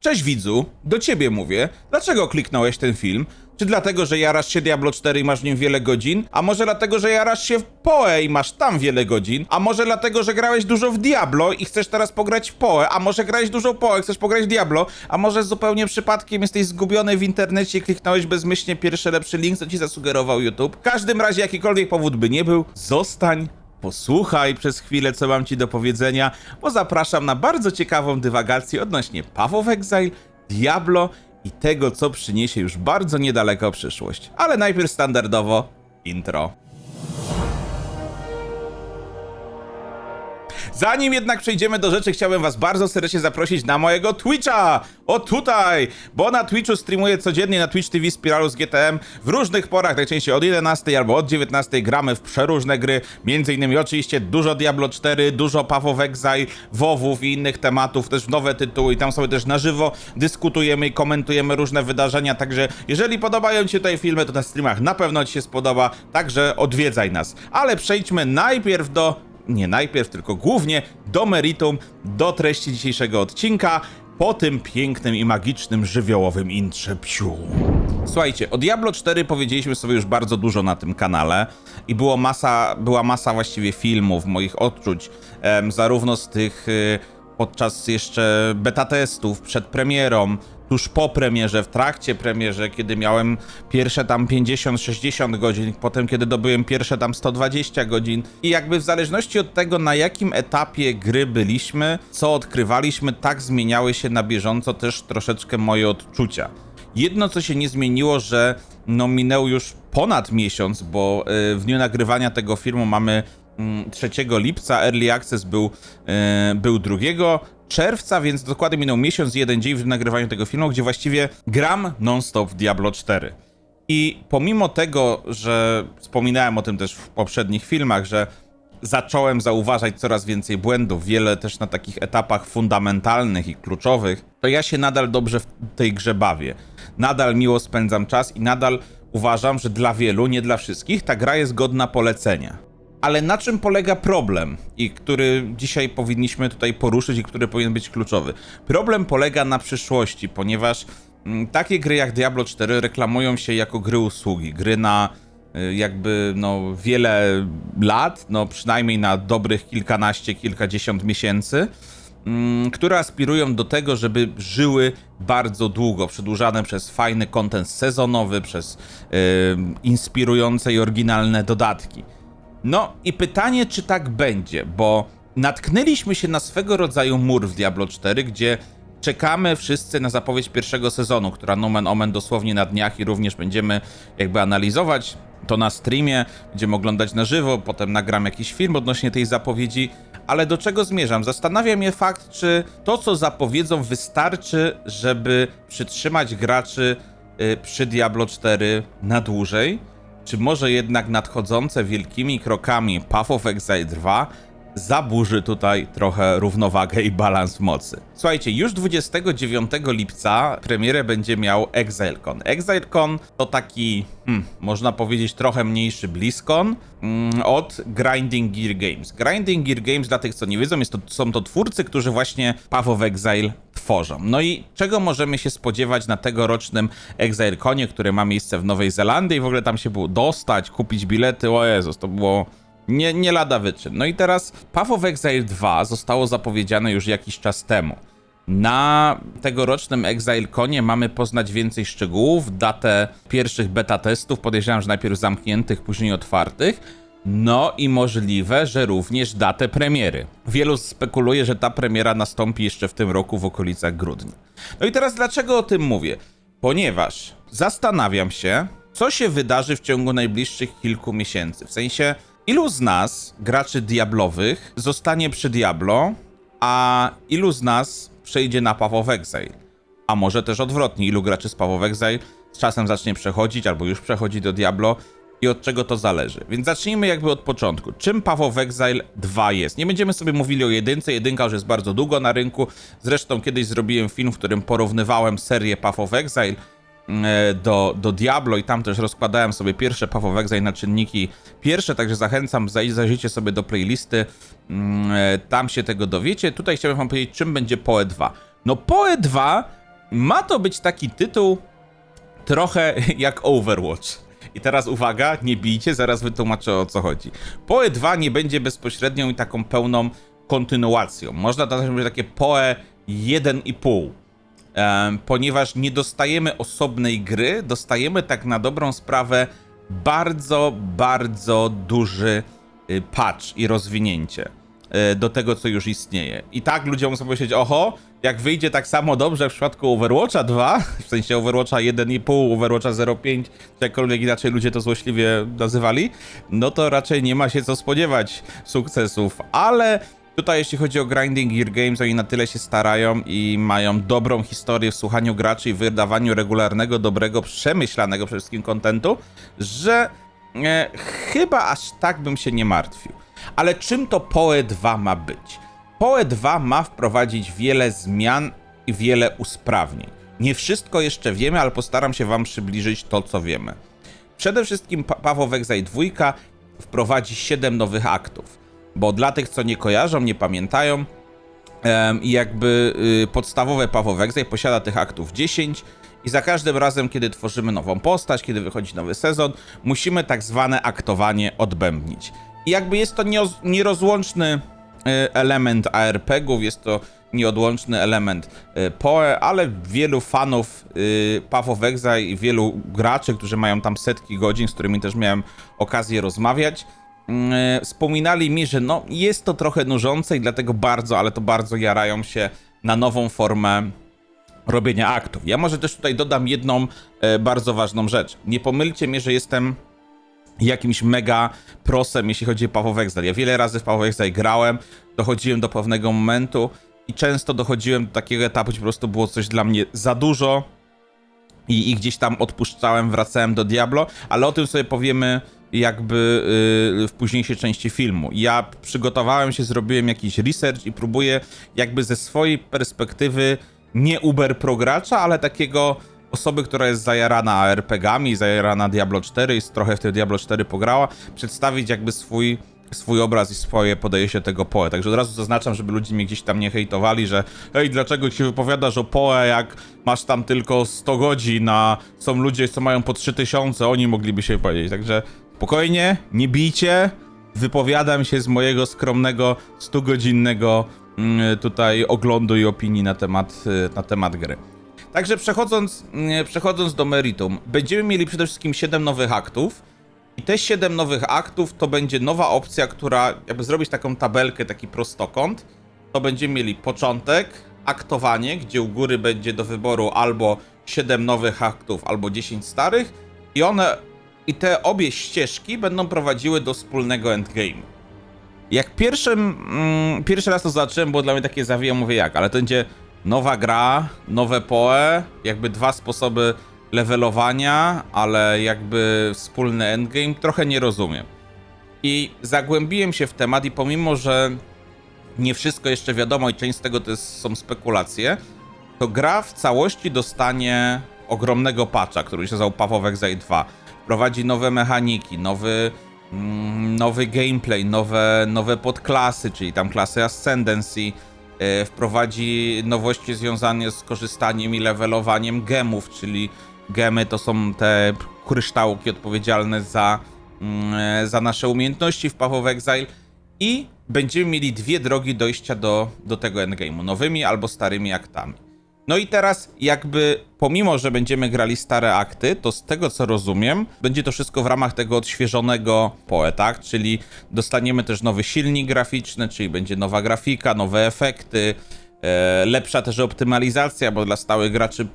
Cześć widzu, do ciebie mówię. Dlaczego kliknąłeś ten film? Czy dlatego, że jarasz się Diablo 4 i masz w nim wiele godzin? A może dlatego, że jarasz się w Poe i masz tam wiele godzin? A może dlatego, że grałeś dużo w Diablo i chcesz teraz pograć w Poe? A może grałeś dużo w Poe, chcesz pograć w Diablo? A może zupełnie przypadkiem jesteś zgubiony w internecie i kliknąłeś bezmyślnie pierwszy lepszy link, co ci zasugerował YouTube? W każdym razie, jakikolwiek powód by nie był, zostań Posłuchaj przez chwilę, co mam ci do powiedzenia, bo zapraszam na bardzo ciekawą dywagację odnośnie Path of Exile, Diablo i tego, co przyniesie już bardzo niedaleko przyszłość. Ale najpierw standardowo intro. Zanim jednak przejdziemy do rzeczy, chciałbym was bardzo serdecznie zaprosić na mojego Twitcha! O tutaj! Bo na Twitchu streamuję codziennie na Twitch TV Spiralu z GTM w różnych porach, najczęściej od 11 albo od 19 gramy w przeróżne gry, między innymi oczywiście dużo Diablo 4, dużo Path of Exile, WoWów i innych tematów, też nowe tytuły i tam sobie też na żywo dyskutujemy i komentujemy różne wydarzenia, także jeżeli podobają ci się tutaj filmy, to na streamach na pewno ci się spodoba, także odwiedzaj nas. Ale przejdźmy najpierw do nie najpierw, tylko głównie do meritum, do treści dzisiejszego odcinka, po tym pięknym i magicznym żywiołowym intrze psiu. Słuchajcie, o Diablo 4 powiedzieliśmy sobie już bardzo dużo na tym kanale i było masa, była masa właściwie filmów, moich odczuć, zarówno z tych y, podczas jeszcze beta testów, przed premierą, tuż po premierze, w trakcie premierze, kiedy miałem pierwsze tam 50-60 godzin, potem kiedy dobyłem pierwsze tam 120 godzin i jakby w zależności od tego, na jakim etapie gry byliśmy, co odkrywaliśmy, tak zmieniały się na bieżąco też troszeczkę moje odczucia. Jedno, co się nie zmieniło, że no minął już ponad miesiąc, bo y, w dniu nagrywania tego filmu mamy mm, 3 lipca, Early Access był, y, był 2 czerwca, więc dokładnie minął miesiąc i jeden dzień w nagrywaniu tego filmu, gdzie właściwie gram non-stop w Diablo 4. I pomimo tego, że wspominałem o tym też w poprzednich filmach, że zacząłem zauważać coraz więcej błędów, wiele też na takich etapach fundamentalnych i kluczowych, to ja się nadal dobrze w tej grze bawię. Nadal miło spędzam czas i nadal uważam, że dla wielu, nie dla wszystkich, ta gra jest godna polecenia. Ale na czym polega problem, i który dzisiaj powinniśmy tutaj poruszyć i który powinien być kluczowy? Problem polega na przyszłości, ponieważ mm, takie gry jak Diablo 4 reklamują się jako gry usługi, gry na y, jakby no wiele lat, no przynajmniej na dobrych kilkanaście, kilkadziesiąt miesięcy, mm, które aspirują do tego, żeby żyły bardzo długo, przedłużane przez fajny content sezonowy, przez y, inspirujące i oryginalne dodatki. No i pytanie, czy tak będzie, bo natknęliśmy się na swego rodzaju mur w Diablo 4, gdzie czekamy wszyscy na zapowiedź pierwszego sezonu, która nomen omen dosłownie na dniach i również będziemy jakby analizować to na streamie, będziemy oglądać na żywo, potem nagram jakiś film odnośnie tej zapowiedzi, ale do czego zmierzam? Zastanawia mnie fakt, czy to, co zapowiedzą, wystarczy, żeby przytrzymać graczy y, przy Diablo 4 na dłużej, czy może jednak nadchodzące wielkimi krokami Path of Exile 2 zaburzy tutaj trochę równowagę i balans mocy. Słuchajcie, już 29 lipca premierę będzie miał ExileCon. ExileCon to taki, hmm, można powiedzieć, trochę mniejszy BlizzCon mm, od Grinding Gear Games. Grinding Gear Games, dla tych co nie wiedzą, jest to, są to twórcy, którzy właśnie Path of Exile tworzą. No i czego możemy się spodziewać na tegorocznym ExileConie, który ma miejsce w Nowej Zelandii w ogóle tam się było dostać, kupić bilety, o Jezus, to było nie, nie lada wyczyn. No i teraz Path of Exile 2 zostało zapowiedziane już jakiś czas temu. Na tegorocznym ExileConie mamy poznać więcej szczegółów, datę pierwszych beta testów, podejrzewam, że najpierw zamkniętych, później otwartych. No i możliwe, że również datę premiery. Wielu spekuluje, że ta premiera nastąpi jeszcze w tym roku w okolicach grudnia. No i teraz dlaczego o tym mówię? Ponieważ zastanawiam się, co się wydarzy w ciągu najbliższych kilku miesięcy. W sensie, ilu z nas, graczy diablowych, zostanie przy Diablo, a ilu z nas przejdzie na Path Exile? A może też odwrotnie, ilu graczy z Path Exile z czasem zacznie przechodzić, albo już przechodzi do Diablo i od czego to zależy. Więc zacznijmy jakby od początku. Czym Path Exile 2 jest? Nie będziemy sobie mówili o jedynce, jedynka już jest bardzo długo na rynku. Zresztą kiedyś zrobiłem film, w którym porównywałem serię Path Exile do, do Diablo i tam też rozkładałem sobie pierwsze of Exile na czynniki pierwsze, także zachęcam, zaj- zajrzyjcie sobie do playlisty, mm, e, tam się tego dowiecie. Tutaj chciałbym wam powiedzieć, czym będzie PoE 2. No PoE 2 Ma to być taki tytuł trochę jak Overwatch. I teraz uwaga, nie bijcie, zaraz wytłumaczę o co chodzi. PoE 2 nie będzie bezpośrednią i taką pełną kontynuacją. Można nazwać takie PoE 1,5. Ponieważ nie dostajemy osobnej gry, dostajemy tak na dobrą sprawę bardzo, bardzo duży y, patch i rozwinięcie y, do tego, co już istnieje. I tak ludzie muszą powiedzieć, oho, jak wyjdzie tak samo dobrze w przypadku Overwatcha 2, w sensie Overwatcha 1,5, Overwatcha 0,5, czy jakkolwiek inaczej ludzie to złośliwie nazywali, no to raczej nie ma się co spodziewać sukcesów, ale Tutaj jeśli chodzi o grinding Gear Games, oni na tyle się starają i mają dobrą historię w słuchaniu graczy i wydawaniu regularnego, dobrego, przemyślanego przede wszystkim kontentu, że e, chyba aż tak bym się nie martwił. Ale czym to PoE 2 ma być? PoE 2 ma wprowadzić wiele zmian i wiele usprawnień. Nie wszystko jeszcze wiemy, ale postaram się wam przybliżyć to, co wiemy. Przede wszystkim Pa- Paweł Wegzaj 2 wprowadzi 7 nowych aktów, bo dla tych, co nie kojarzą, nie pamiętają, jakby y, podstawowe Wegzaj posiada tych aktów 10 i za każdym razem, kiedy tworzymy nową postać, kiedy wychodzi nowy sezon, musimy tak zwane aktowanie odbębnić. I jakby jest to nierozłączny y, element ARPG-ów, jest to nieodłączny element y, PoE, ale wielu fanów Path i wielu graczy, którzy mają tam setki godzin, z którymi też miałem okazję rozmawiać, wspominali mi, że no jest to trochę nużące i dlatego bardzo, ale to bardzo jarają się na nową formę robienia aktów. Ja może też tutaj dodam jedną e, bardzo ważną rzecz. Nie pomylcie mnie, że jestem jakimś mega prosem, jeśli chodzi o Exile. Ja wiele razy w Exile grałem, dochodziłem do pewnego momentu i często dochodziłem do takiego etapu, gdzie po prostu było coś dla mnie za dużo i, i gdzieś tam odpuszczałem, wracałem do Diablo, ale o tym sobie powiemy jakby yy, w późniejszej części filmu. Ja przygotowałem się, zrobiłem jakiś research i próbuję jakby ze swojej perspektywy nie uber progracza, ale takiego osoby, która jest zajarana RPG-ami, zajarana Diablo 4 i trochę w te Diablo 4 pograła, przedstawić jakby swój swój obraz i swoje podejście tego PoE. Także od razu zaznaczam, żeby ludzie mnie gdzieś tam nie hejtowali, że hej, dlaczego się wypowiadasz o PoE, jak masz tam tylko 100 godzin, a są ludzie, co mają po 3000, oni mogliby się powiedzieć. Także spokojnie, nie bijcie, wypowiadam się z mojego skromnego 100-godzinnego mm, tutaj oglądu i opinii na temat, y, na temat gry. Także przechodząc, mm, przechodząc do meritum, będziemy mieli przede wszystkim 7 nowych aktów. I te 7 nowych aktów to będzie nowa opcja, która, jakby zrobić taką tabelkę, taki prostokąt, to będziemy mieli początek, aktowanie, gdzie u góry będzie do wyboru albo 7 nowych aktów, albo 10 starych, i one, i te obie ścieżki będą prowadziły do wspólnego endgame'u. Jak pierwszym, mm, pierwszy raz to zobaczyłem, było dla mnie takie zawijam, mówię jak, ale to będzie nowa gra, nowe poe, jakby dwa sposoby levelowania, ale jakby wspólny endgame, trochę nie rozumiem. I zagłębiłem się w temat i pomimo, że nie wszystko jeszcze wiadomo i część z tego to jest, są spekulacje, to gra w całości dostanie ogromnego patcha, który się nazywał Path of Exile 2. Wprowadzi nowe mechaniki, nowy, mm, nowy gameplay, nowe, nowe podklasy, czyli tam klasy Ascendancy, e, wprowadzi nowości związane z korzystaniem i levelowaniem gemów, czyli gemy to są te kryształki odpowiedzialne za, mm, za nasze umiejętności w Path of Exile i będziemy mieli dwie drogi dojścia do, do tego endgame'u, nowymi albo starymi aktami. No i teraz jakby pomimo, że będziemy grali stare akty, to z tego co rozumiem, będzie to wszystko w ramach tego odświeżonego PoE, tak? Czyli dostaniemy też nowy silnik graficzny, czyli będzie nowa grafika, nowe efekty, e, lepsza też optymalizacja, bo dla stałych graczy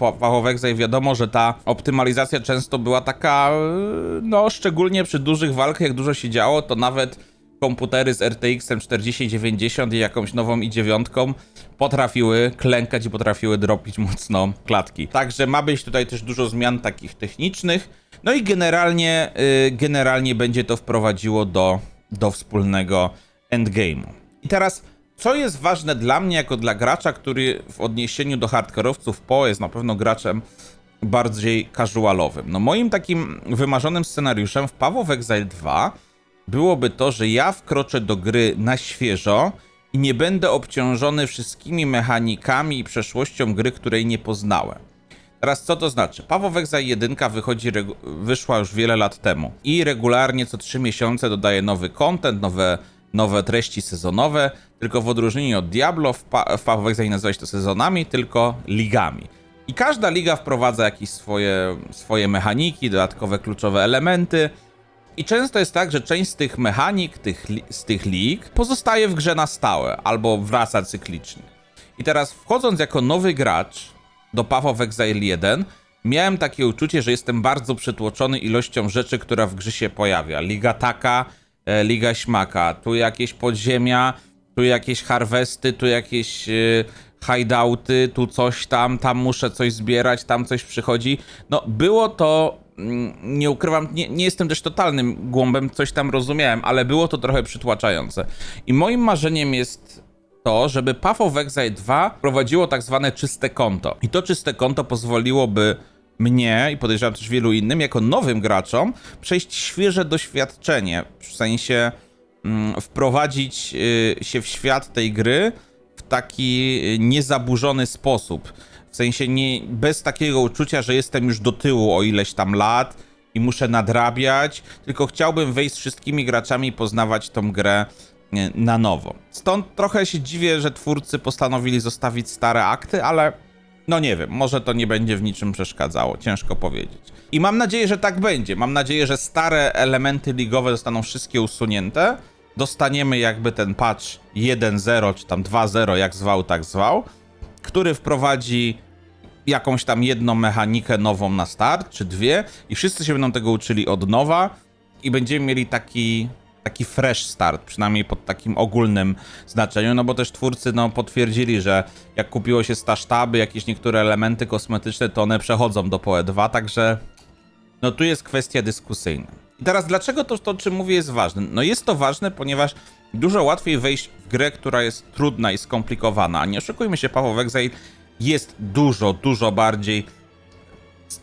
Exile wiadomo, że ta optymalizacja często była taka, e, no szczególnie przy dużych walkach, jak dużo się działo, to nawet komputery z RTX-em 4090 i jakąś nową i9 potrafiły klękać i potrafiły dropić mocno klatki. Także ma być tutaj też dużo zmian takich technicznych. No i generalnie, y, generalnie będzie to wprowadziło do, do wspólnego endgame'u. I teraz, co jest ważne dla mnie, jako dla gracza, który w odniesieniu do hardkorowców PoE jest na pewno graczem bardziej casualowym. No moim takim wymarzonym scenariuszem w of Exile 2 byłoby to, że ja wkroczę do gry na świeżo i nie będę obciążony wszystkimi mechanikami i przeszłością gry, której nie poznałem. Teraz co to znaczy? Of Exile 1 wychodzi, wyszła już wiele lat temu i regularnie co 3 miesiące dodaje nowy content, nowe, nowe treści sezonowe, tylko w odróżnieniu od Diablo w, pa- w of Exile nazywa się to sezonami, tylko ligami. I każda liga wprowadza jakieś swoje, swoje mechaniki, dodatkowe kluczowe elementy, i często jest tak, że część z tych mechanik, tych, z tych lig pozostaje w grze na stałe albo wraca cyklicznie. I teraz wchodząc jako nowy gracz do Path of Exile 1, miałem takie uczucie, że jestem bardzo przytłoczony ilością rzeczy, która w grze się pojawia. Liga taka, e, liga śmaka, tu jakieś podziemia, tu jakieś harwesty, tu jakieś e, hideouty, tu coś tam, tam muszę coś zbierać, tam coś przychodzi. No było to nie ukrywam, nie, nie jestem też totalnym głąbem, coś tam rozumiałem, ale było to trochę przytłaczające. I moim marzeniem jest to, żeby Path of Exile 2 prowadziło tak zwane czyste konto. I to czyste konto pozwoliłoby mnie i podejrzewam też wielu innym, jako nowym graczom, przejść świeże doświadczenie, w sensie mm, wprowadzić y, się w świat tej gry w taki y, niezaburzony sposób. W sensie nie, bez takiego uczucia, że jestem już do tyłu o ileś tam lat i muszę nadrabiać, tylko chciałbym wejść z wszystkimi graczami i poznawać tą grę na nowo. Stąd trochę się dziwię, że twórcy postanowili zostawić stare akty, ale no nie wiem, może to nie będzie w niczym przeszkadzało, ciężko powiedzieć. I mam nadzieję, że tak będzie. Mam nadzieję, że stare elementy ligowe zostaną wszystkie usunięte. Dostaniemy jakby ten patch 1.0 czy tam 2.0, jak zwał, tak zwał, który wprowadzi jakąś tam jedną mechanikę nową na start, czy dwie, i wszyscy się będą tego uczyli od nowa i będziemy mieli taki, taki fresh start, przynajmniej pod takim ogólnym znaczeniu, no bo też twórcy no, potwierdzili, że jak kupiło się stasztaby, jakieś niektóre elementy kosmetyczne, to one przechodzą do PoE 2, także no tu jest kwestia dyskusyjna. I teraz dlaczego to, to czym mówię jest ważne? No jest to ważne, ponieważ dużo łatwiej wejść w grę, która jest trudna i skomplikowana. Nie oszukujmy się, of Exile jest dużo, dużo bardziej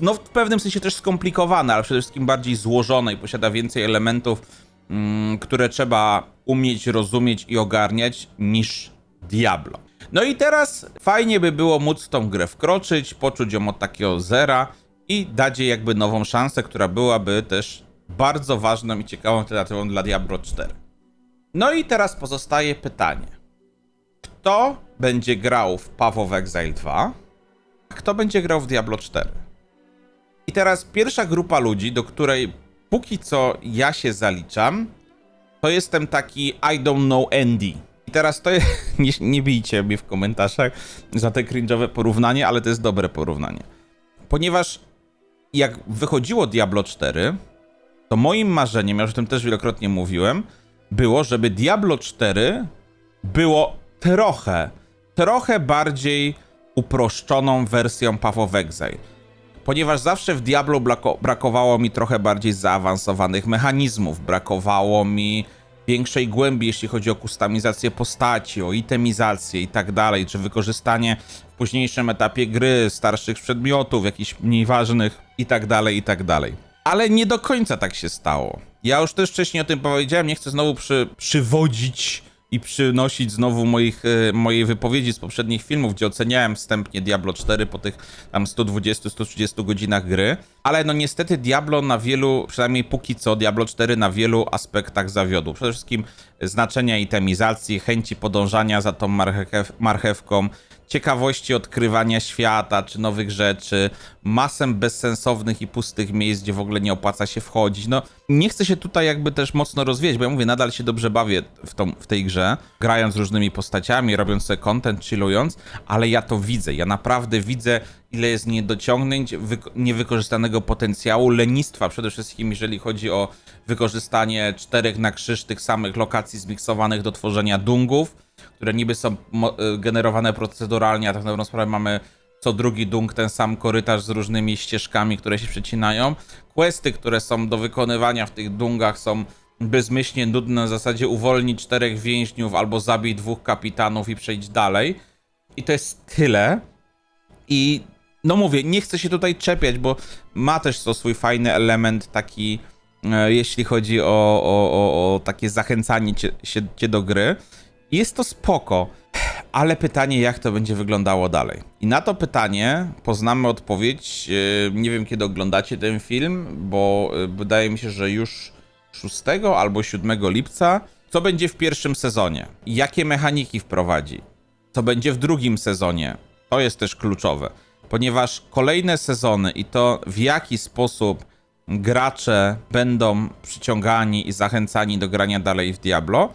no w pewnym sensie też skomplikowana, ale przede wszystkim bardziej złożona i posiada więcej elementów, mm, które trzeba umieć rozumieć i ogarniać niż Diablo. No i teraz fajnie by było móc w tą grę wkroczyć, poczuć ją od takiego zera i dać jej jakby nową szansę, która byłaby też bardzo ważną i ciekawą alternatywą dla Diablo 4. No i teraz pozostaje pytanie. Kto będzie grał w Path of Exile 2? A kto będzie grał w Diablo 4? I teraz pierwsza grupa ludzi, do której póki co ja się zaliczam, to jestem taki I don't know Andy. I teraz to jest, nie, nie bijcie mnie w komentarzach za te cringe'owe porównanie, ale to jest dobre porównanie. Ponieważ jak wychodziło Diablo 4, to moim marzeniem, ja już o tym też wielokrotnie mówiłem, było, żeby Diablo 4 było trochę, trochę bardziej uproszczoną wersją Path ponieważ zawsze w Diablo brakowało mi trochę bardziej zaawansowanych mechanizmów, brakowało mi większej głębi, jeśli chodzi o kustomizację postaci, o itemizację i tak dalej, czy wykorzystanie w późniejszym etapie gry starszych przedmiotów, jakichś mniej ważnych i tak dalej, i tak dalej. Ale nie do końca tak się stało. Ja już też wcześniej o tym powiedziałem, nie chcę znowu przy, przywodzić i przynosić znowu moich, e, mojej wypowiedzi z poprzednich filmów, gdzie oceniałem wstępnie Diablo 4 po tych tam 120-130 godzinach gry. Ale no niestety Diablo na wielu, przynajmniej póki co, Diablo 4 na wielu aspektach zawiodł. Przede wszystkim znaczenia itemizacji, chęci podążania za tą marchew, marchewką, ciekawości odkrywania świata czy nowych rzeczy, masę bezsensownych i pustych miejsc, gdzie w ogóle nie opłaca się wchodzić. No, nie chcę się tutaj jakby też mocno rozwijać, bo ja mówię, nadal się dobrze bawię w, tą, w tej grze, grając różnymi postaciami, robiąc sobie content, chillując, ale ja to widzę, ja naprawdę widzę, ile jest niedociągnięć, wyko- niewykorzystanego potencjału, lenistwa przede wszystkim, jeżeli chodzi o wykorzystanie czterech na krzyż tych samych lokacji zmiksowanych do tworzenia dungów, które niby są y, generowane proceduralnie, a tak na dobrą sprawę mamy co drugi dung ten sam korytarz z różnymi ścieżkami, które się przecinają. Questy, które są do wykonywania w tych dungach są bezmyślnie nudne, w zasadzie uwolnić czterech więźniów albo zabij dwóch kapitanów i przejść dalej. I to jest tyle. I no mówię, nie chcę się tutaj czepiać, bo ma też to swój fajny element taki, e, jeśli chodzi o, o, o, o takie zachęcanie cię, się, cię do gry. Jest to spoko, ale pytanie, jak to będzie wyglądało dalej. I na to pytanie poznamy odpowiedź. yy, Nie wiem, kiedy oglądacie ten film, bo yy, wydaje mi się, że już 6 albo 7 lipca. Co będzie w pierwszym sezonie? Jakie mechaniki wprowadzi? Co będzie w drugim sezonie? To jest też kluczowe, ponieważ kolejne sezony i to w jaki sposób gracze będą przyciągani i zachęcani do grania dalej w Diablo,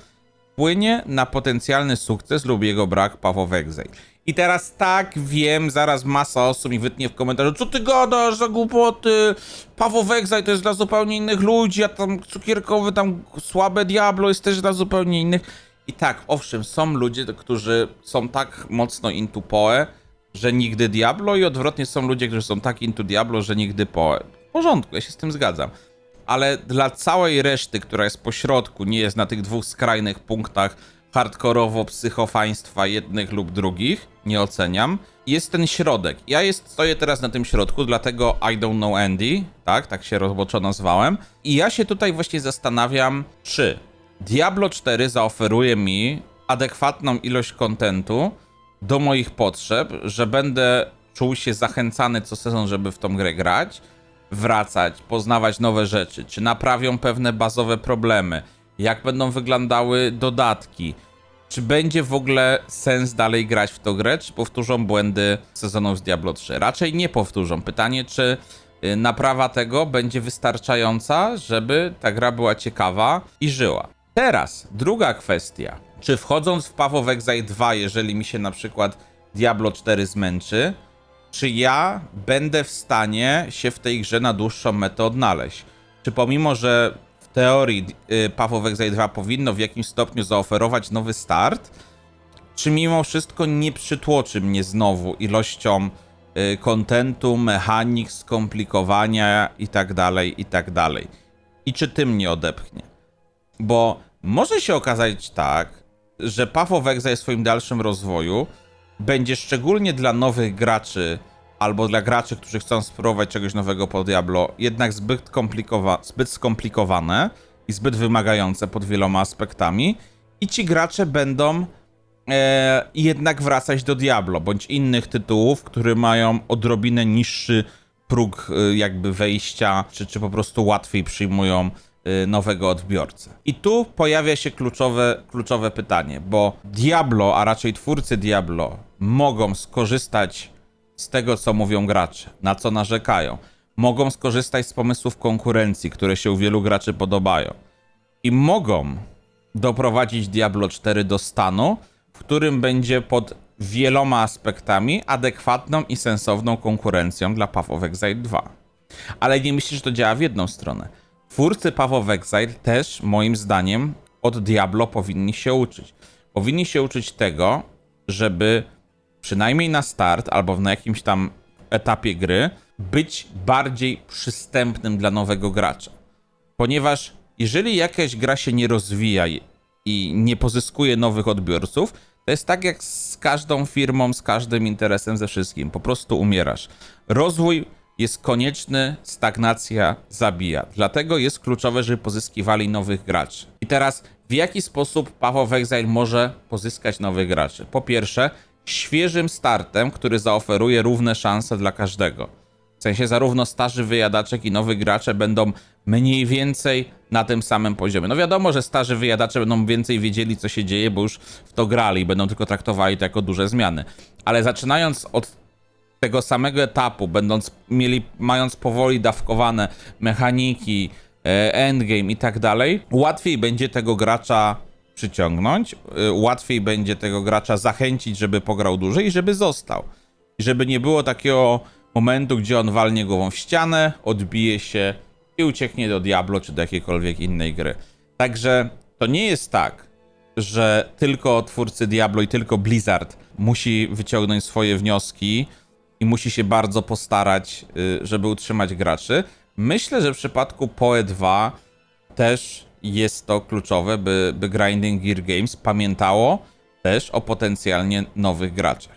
wpłynie na potencjalny sukces lub jego brak Path of Exile. I teraz tak, wiem, zaraz masa osób mi wytnie w komentarzu, co ty gadasz za głupoty, of Exile to jest dla zupełnie innych ludzi, a tam cukierkowy, tam słabe Diablo jest też dla zupełnie innych. I tak, owszem, są ludzie, którzy są tak mocno into Poe, że nigdy Diablo i odwrotnie są ludzie, którzy są tak into Diablo, że nigdy Poe. W porządku, ja się z tym zgadzam ale dla całej reszty, która jest po środku, nie jest na tych dwóch skrajnych punktach hardkorowo psychofaństwa jednych lub drugich, nie oceniam. Jest ten środek. Ja jest, stoję teraz na tym środku, dlatego I don't know Andy, tak, tak się roboczo nazwałem. I ja się tutaj właśnie zastanawiam, czy Diablo 4 zaoferuje mi adekwatną ilość kontentu do moich potrzeb, że będę czuł się zachęcany co sezon, żeby w tą grę grać, wracać, poznawać nowe rzeczy, czy naprawią pewne bazowe problemy, jak będą wyglądały dodatki, czy będzie w ogóle sens dalej grać w tę grę, czy powtórzą błędy sezonów z Diablo 3. Raczej nie powtórzą. Pytanie, czy y, naprawa tego będzie wystarczająca, żeby ta gra była ciekawa i żyła. Teraz druga kwestia. Czy wchodząc w Path of Exile 2, jeżeli mi się na przykład Diablo 4 zmęczy, czy ja będę w stanie się w tej grze na dłuższą metę odnaleźć? Czy pomimo, że w teorii Path of Exile 2 powinno w jakimś stopniu zaoferować nowy start, czy mimo wszystko nie przytłoczy mnie znowu ilością y, kontentu, mechanik, skomplikowania i tak dalej, i tak? I czy tym mnie odepchnie? Bo może się okazać tak, że Path of Exile w swoim dalszym rozwoju będzie szczególnie dla nowych graczy albo dla graczy, którzy chcą spróbować czegoś nowego po Diablo, jednak zbyt, komplikowa- zbyt skomplikowane i zbyt wymagające pod wieloma aspektami. I ci gracze będą e, jednak wracać do Diablo bądź innych tytułów, które mają odrobinę niższy próg e, jakby wejścia, czy, czy po prostu łatwiej przyjmują nowego odbiorcę. I tu pojawia się kluczowe, kluczowe pytanie, bo Diablo, a raczej twórcy Diablo, mogą skorzystać z tego, co mówią gracze, na co narzekają. Mogą skorzystać z pomysłów konkurencji, które się u wielu graczy podobają. I mogą doprowadzić Diablo 4 do stanu, w którym będzie pod wieloma aspektami adekwatną i sensowną konkurencją dla Path of Exile 2. Ale nie myślę, że to działa w jedną stronę. Twórcy Path Exile też, moim zdaniem, od Diablo powinni się uczyć. Powinni się uczyć tego, żeby przynajmniej na start albo na jakimś tam etapie gry być bardziej przystępnym dla nowego gracza. Ponieważ jeżeli jakaś gra się nie rozwija i nie pozyskuje nowych odbiorców, to jest tak jak z każdą firmą, z każdym interesem, ze wszystkim. Po prostu umierasz. Rozwój jest konieczny, stagnacja zabija. Dlatego jest kluczowe, żeby pozyskiwali nowych graczy. I teraz w jaki sposób Path Exile może pozyskać nowych graczy? Po pierwsze, świeżym startem, który zaoferuje równe szanse dla każdego. W sensie zarówno starzy wyjadaczek i nowi gracze będą mniej więcej na tym samym poziomie. No wiadomo, że starzy wyjadacze będą więcej wiedzieli, co się dzieje, bo już w to grali będą tylko traktowali to jako duże zmiany. Ale zaczynając od tego samego etapu, będąc mieli, mając powoli dawkowane mechaniki, e, endgame i tak dalej, łatwiej będzie tego gracza przyciągnąć, e, łatwiej będzie tego gracza zachęcić, żeby pograł dłużej i żeby został. I żeby nie było takiego momentu, gdzie on walnie głową w ścianę, odbije się i ucieknie do Diablo czy do jakiejkolwiek innej gry. Także to nie jest tak, że tylko twórcy Diablo i tylko Blizzard musi wyciągnąć swoje wnioski i musi się bardzo postarać, y, żeby utrzymać graczy. Myślę, że w przypadku PoE 2 też jest to kluczowe, by, by Grinding Gear Games pamiętało też o potencjalnie nowych graczach.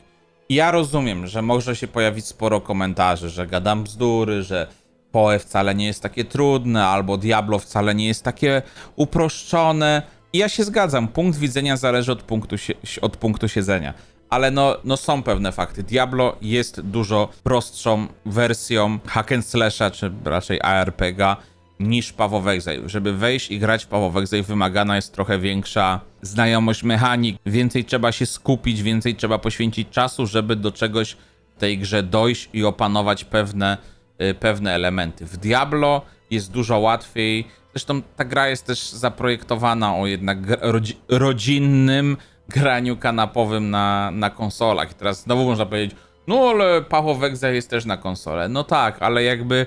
Ja rozumiem, że może się pojawić sporo komentarzy, że gadam bzdury, że PoE wcale nie jest takie trudne, albo Diablo wcale nie jest takie uproszczone. I ja się zgadzam, punkt widzenia zależy od punktu, od punktu siedzenia. Ale no, no są pewne fakty. Diablo jest dużo prostszą wersją hack and slasha, czy raczej ARPGa niż of Exile. Żeby wejść i grać w of Exile wymagana jest trochę większa znajomość mechanik, więcej trzeba się skupić, więcej trzeba poświęcić czasu, żeby do czegoś w tej grze dojść i opanować pewne, y, pewne elementy. W Diablo jest dużo łatwiej. Zresztą ta gra jest też zaprojektowana o jednak rodzi- rodzinnym graniu kanapowym na, na konsolach. I teraz znowu można powiedzieć, no ale Path of Exile jest też na konsolę. No tak, ale jakby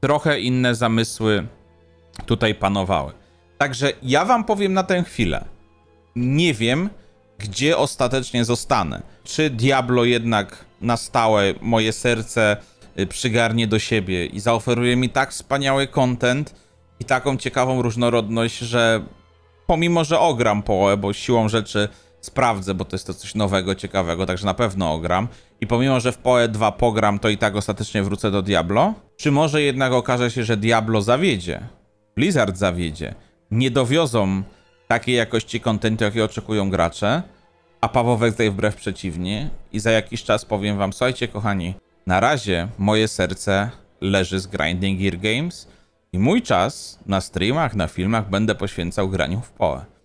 trochę inne zamysły tutaj panowały. Także ja wam powiem na tę chwilę. Nie wiem, gdzie ostatecznie zostanę. Czy Diablo jednak na stałe moje serce y, przygarnie do siebie i zaoferuje mi tak wspaniały content i taką ciekawą różnorodność, że pomimo, że ogram połę, bo siłą rzeczy sprawdzę, bo to jest to coś nowego, ciekawego, także na pewno ogram. I pomimo, że w PoE 2 pogram, to i tak ostatecznie wrócę do Diablo? Czy może jednak okaże się, że Diablo zawiedzie? Blizzard zawiedzie? Nie dowiozą takiej jakości kontentu, jakiej oczekują gracze, a Pawłowek tutaj wbrew przeciwnie. I za jakiś czas powiem wam, słuchajcie kochani, na razie moje serce leży z Grinding Gear Games i mój czas na streamach, na filmach będę poświęcał graniu w PoE.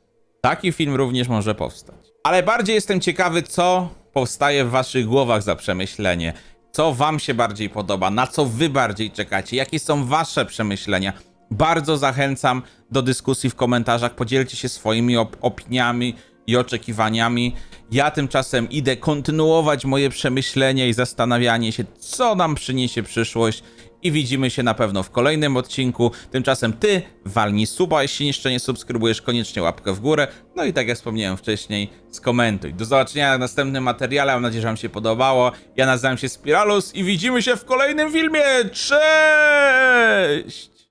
Taki film również może powstać. Ale bardziej jestem ciekawy, co powstaje w waszych głowach za przemyślenie. Co wam się bardziej podoba, na co wy bardziej czekacie, jakie są wasze przemyślenia. Bardzo zachęcam do dyskusji w komentarzach. Podzielcie się swoimi op- opiniami i oczekiwaniami. Ja tymczasem idę kontynuować moje przemyślenia i zastanawianie się, co nam przyniesie przyszłość. I widzimy się na pewno w kolejnym odcinku. Tymczasem ty walnij suba, jeśli jeszcze nie subskrybujesz, koniecznie łapkę w górę. No i tak jak wspomniałem wcześniej, skomentuj. Do zobaczenia w następnym materiale. Mam nadzieję, że wam się podobało. Ja nazywam się Spiralus i widzimy się w kolejnym filmie. Cześć!